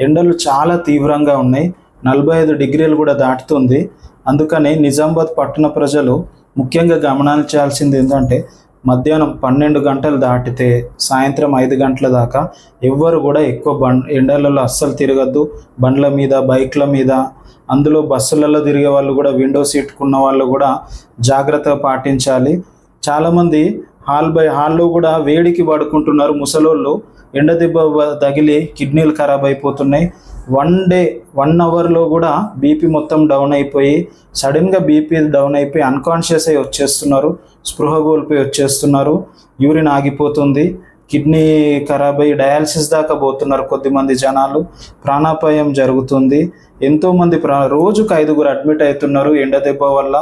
ఎండలు చాలా తీవ్రంగా ఉన్నాయి. నలభై ఐదు డిగ్రీలు కూడా దాటుతుంది. అందుకని నిజామాబాద్ పట్టణ ప్రజలు ముఖ్యంగా గమనించాల్సింది ఏంటంటే మధ్యాహ్నం పన్నెండు గంటలు దాటితే సాయంత్రం ఐదు గంటల దాకా ఎవ్వరు కూడా ఎక్కువ బండ్ ఎండలలో అస్సలు తిరగద్దు. బండ్ల మీద బైక్ల మీద అందులో బస్సులలో తిరిగే వాళ్ళు కూడా విండో సీట్కున్న వాళ్ళు కూడా జాగ్రత్త పాటించాలి. చాలామంది హాల్ బై హాల్లో కూడా వేడికి పడుకుంటున్నారు ముసలోళ్ళు. ఎండ దెబ్బ తగిలి కిడ్నీలు ఖరాబ్ అయిపోతున్నాయి. వన్ డే వన్ అవర్లో కూడా బీపీ మొత్తం డౌన్ అయిపోయి సడన్గా బీపీ డౌన్ అయిపోయి అన్కాన్షియస్ అయి వచ్చేస్తున్నారు. స్పృహ కోల్పోయి వచ్చేస్తున్నారు. యూరిన్ ఆగిపోతుంది. కిడ్నీ ఖరాబ్ అయ్యి డయాలసిస్ దాకా పోతున్నారు కొద్దిమంది జనాలు. ప్రాణాపాయం జరుగుతుంది. ఎంతోమంది ప్రా రోజుకు ఐదుగురు అడ్మిట్ అవుతున్నారు ఎండ దెబ్బ వల్ల.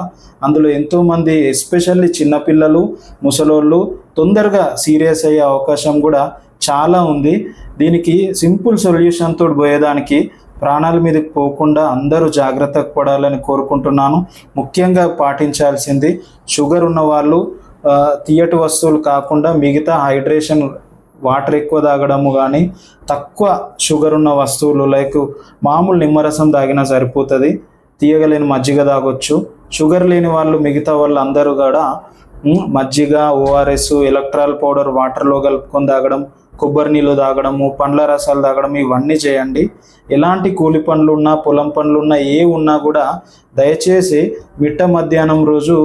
అందులో ఎంతోమంది ఎస్పెషల్లీ చిన్నపిల్లలు ముసలోళ్ళు తొందరగా సీరియస్ అయ్యే అవకాశం కూడా చాలా ఉంది. దీనికి సింపుల్ సొల్యూషన్ తోటి పోయేదానికి ప్రాణాల మీదకి పోకుండా అందరూ జాగ్రత్తగా పడాలని కోరుకుంటున్నాను. ముఖ్యంగా పాటించాల్సింది షుగర్ ఉన్న వాళ్ళు తీయటి వస్తువులు కాకుండా మిగతా హైడ్రేషన్ వాటర్ ఎక్కువ తాగడము కానీ తక్కువ షుగర్ ఉన్న వస్తువులు లైక్ మామూలు నిమ్మరసం తాగినా సరిపోతుంది. తీయగలేని మజ్జిగ తాగొచ్చు. షుగర్ లేని వాళ్ళు మిగతా వాళ్ళు అందరూ కూడా మజ్జిగ ఓఆర్ఎస్ ఎలక్ట్రాల్ పౌడర్ వాటర్లో కలుపుకొని తాగడం కొబ్బరి నీళ్ళు తాగడము పండ్ల రసాలు తాగడం ఇవన్నీ చేయండి. ఎలాంటి కూలి పనులు ఉన్నా పొలం పనులు ఉన్నా ఏ ఉన్నా కూడా దయచేసి మిట్ట మధ్యాహ్నం రోజు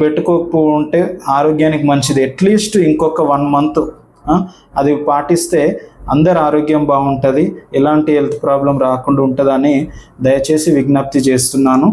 పెట్టుకోకపో ఉంటే ఆరోగ్యానికి మంచిది. అట్లీస్ట్ ఇంకొక వన్ మంత్ అది పాటిస్తే అందరి ఆరోగ్యం బాగుంటుంది. ఎలాంటి హెల్త్ ప్రాబ్లం రాకుండా ఉంటుందని దయచేసి విజ్ఞప్తి చేస్తున్నాను.